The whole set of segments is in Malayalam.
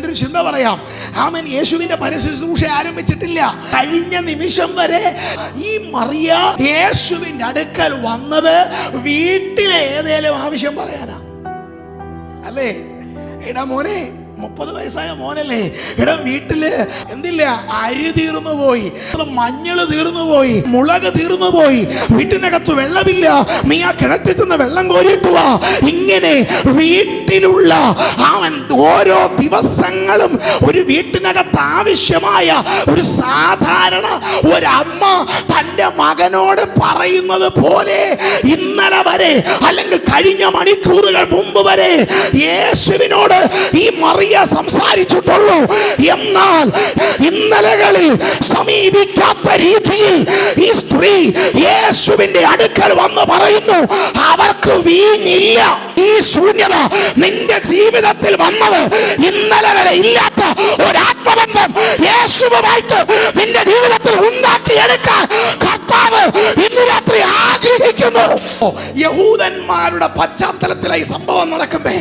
എന്റെ ഒരു ചിന്ത പറയാം. ആമൻ യേശുവിന്റെ പരശുശ്രൂഷ ആരംഭിച്ചിട്ടില്ല. കഴിഞ്ഞ നിമിഷം വരെ ഈ മറിയ യേശുവിന്റെ അടുക്കൽ വന്നത് വീട്ടിലെ ഏതേലും ആവശ്യം പറയാനാ? അല്ലേ? എടാ മോനെ മുപ്പത് വയസ്സായ മോനല്ലേ. എടാ വീട്ടിൽ എന്തില്ല അരി തീർന്നു പോയി മഞ്ഞൾ തീർന്നു പോയി മുളക് തീർന്നു പോയി വീട്ടിനകത്ത് വെള്ളമില്ല. നീ ആ കിണറ്റിൽ ചെന്ന് വെള്ളം കോരിയിട്ട് ഇങ്ങനെ വീട്ടിലുള്ള അവൻ ഓരോ ദിവസങ്ങളും ഒരു വീട്ടിനകത്ത് ആവശ്യമായ ഒരു സാധാരണ ഒരമ്മ തന്റെ മകനോട് പറയുന്നത് പോലെ ഇന്നലെ വരെ അല്ലെങ്കിൽ കഴിഞ്ഞ മണിക്കൂറുകൾ മുമ്പ് വരെ യേശുവിനോട് ഈ മറിയ സംസാരിച്ചിട്ടുള്ളൂ. എന്നാൽ ഇന്നലകളിൽ സമീപിക്കാത്ത രീതിയിൽ ഈ സ്ത്രീ യേശുവിന്റെ അടുക്കൽ വന്ന് പറയുന്നു അവർക്ക് വീഞ്ഞില്ല. ഈ ശൂന്യത നിന്റെ ജീവിതത്തിൽ വന്നത് ഇന്നലെ വരെ ഇല്ലാത്ത ഒരാത്മബന്ധം യേശുവുമായിട്ട് നിന്റെ ജീവിതത്തിൽ ഉണ്ടാക്കിയെടുക്കാൻ കർത്താവ് ഇന്ന് ആഗ്രഹിക്കുന്നു യഹൂദന്മാരുടെ പശ്ചാത്തലത്തിലായി സംഭവം നടക്കുന്നേ.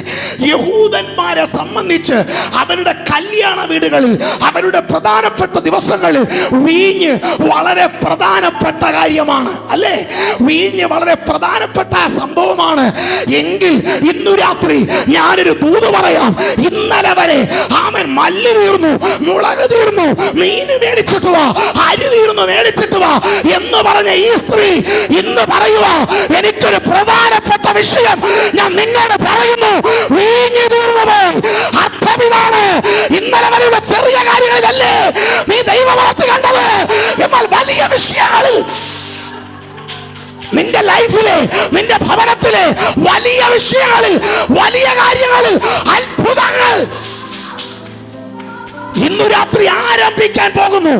യഹൂദന്മാരെ സംബന്ധിച്ച് അവരുടെ കല്യാണ വീടുകളിൽ അവരുടെ പ്രധാനപ്പെട്ട ദിവസങ്ങളിൽ വീഞ്ഞ് വളരെ പ്രധാനപ്പെട്ട കാര്യമാണ്. അല്ലേ? വീഞ്ഞ് വളരെ പ്രധാനപ്പെട്ട സംഭവമാണ്. എങ്കിൽ ഇന്നു രാത്രി ഞാനൊരു ദൂത് പറയാം. ഇന്നലെ വരെ ആമൻ മല്ല് തീർന്നു മുളക് തീർന്നു മീന് മേടിച്ചിട്ട് വാ അരി തീർന്നു മേടിച്ചിട്ട് വാ എന്ന് പറഞ്ഞ ഈ സ്ത്രീ ഇന്ന് എനിക്കൊരു പ്രധാനപ്പെട്ട വിഷയം ഞാൻ നിന്നോട് പറയുന്നു. വീഞ്ഞു തീർന്നത് അർത്ഥം ഇതാണ് ഇന്നലെ വരെയുള്ള ചെറിയ കാര്യങ്ങളിലല്ലേ നീ ദൈവമാർത്ത് കണ്ടത്? എന്നാൽ വലിയ വിഷയങ്ങളിൽ നിന്റെ ലൈഫിലെ നിന്റെ ഭവനത്തിലെ വലിയ വിഷയങ്ങളിൽ വലിയ കാര്യങ്ങളിൽ അത്ഭുതങ്ങൾ ഇന്നു രാത്രി ആരംഭിക്കാൻ പോകുന്നു.